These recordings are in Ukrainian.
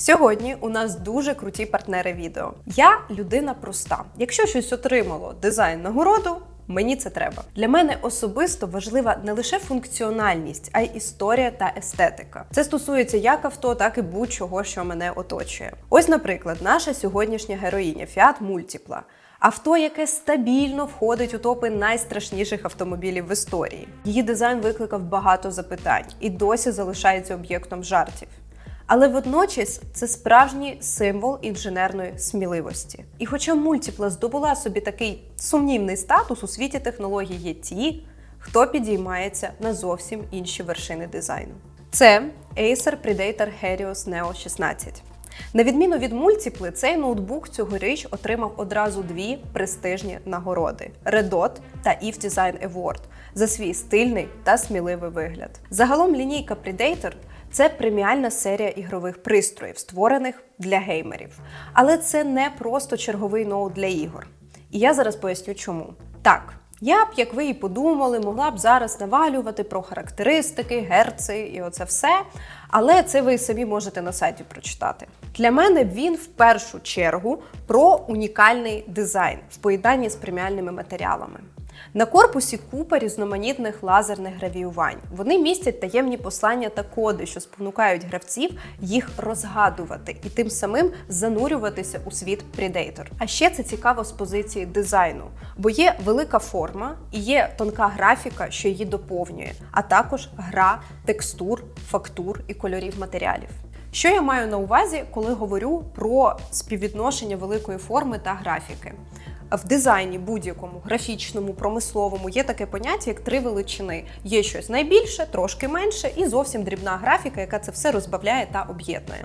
Сьогодні у нас дуже круті партнери відео. Я людина проста. Якщо щось отримало дизайн нагороду, мені це треба. Для мене особисто важлива не лише функціональність, а й історія та естетика. Це стосується як авто, так і будь-чого, що мене оточує. Ось, наприклад, наша сьогоднішня героїня Fiat Multipla. Авто, яке стабільно входить у топи найстрашніших автомобілів в історії. Її дизайн викликав багато запитань і досі залишається об'єктом жартів. Але водночас це справжній символ інженерної сміливості. І хоча мультіпла здобула собі такий сумнівний статус у світі технологій є ті, хто підіймається на зовсім інші вершини дизайну. Це Acer Predator Helios Neo 16. На відміну від мультіпли, цей ноутбук цьогоріч отримав одразу дві престижні нагороди: Red Dot та EVE Design Award за свій стильний та сміливий вигляд. Загалом лінійка Predator це преміальна серія ігрових пристроїв, створених для геймерів. Але це не просто черговий ноут для ігор. І я зараз поясню, чому. Так, я б, як ви і подумали, могла б зараз навалювати про характеристики, герци і оце все. Але це ви самі можете на сайті прочитати. Для мене він в першу чергу про унікальний дизайн в поєднанні з преміальними матеріалами. На корпусі купа різноманітних лазерних гравіювань. Вони містять таємні послання та коди, що спонукають гравців їх розгадувати і тим самим занурюватися у світ Predator. А ще це цікаво з позиції дизайну, бо є велика форма і є тонка графіка, що її доповнює, а також гра текстур, фактур і кольорів матеріалів. Що я маю на увазі, коли говорю про співвідношення великої форми та графіки? В дизайні будь-якому графічному, промисловому є таке поняття, як три величини. Є щось найбільше, трошки менше, і зовсім дрібна графіка, яка це все розбавляє та об'єднує.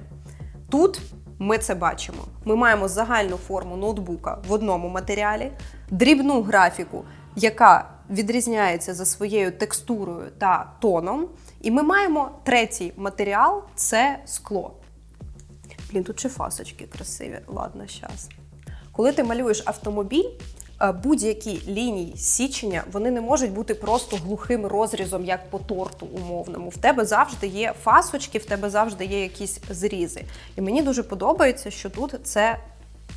Тут ми це бачимо. Ми маємо загальну форму ноутбука в одному матеріалі, дрібну графіку, яка відрізняється за своєю текстурою та тоном. І ми маємо третій матеріал це скло. Блін, тут ще фасочки красиві. Ладно, щас. Коли ти малюєш автомобіль, е, будь-які лінії січення вони не можуть бути просто глухим розрізом, як по торту умовному. В тебе завжди є фасочки, в тебе завжди є якісь зрізи. І мені дуже подобається, що тут це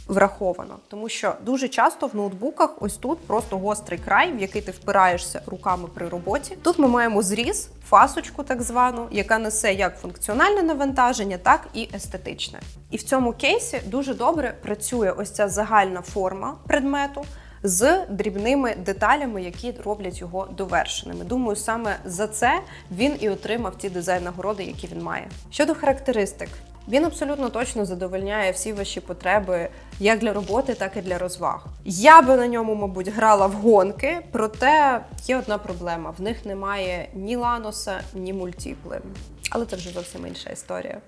враховано, тому що дуже часто в ноутбуках ось тут просто гострий край, в який ти впираєшся руками при роботі. Тут ми маємо зріз, фасочку, так звану, яка несе як функціональне навантаження, так і естетичне. І в цьому кейсі дуже добре працює ось ця загальна форма предмету. З дрібними деталями, які роблять його довершеними. Думаю, саме за це він і отримав ті дизайн нагороди, які він має. Щодо характеристик, він абсолютно точно задовольняє всі ваші потреби як для роботи, так і для розваг. Я би на ньому, мабуть, грала в гонки, проте є одна проблема: в них немає ні ланоса, ні мультіпли. Але це вже зовсім інша історія.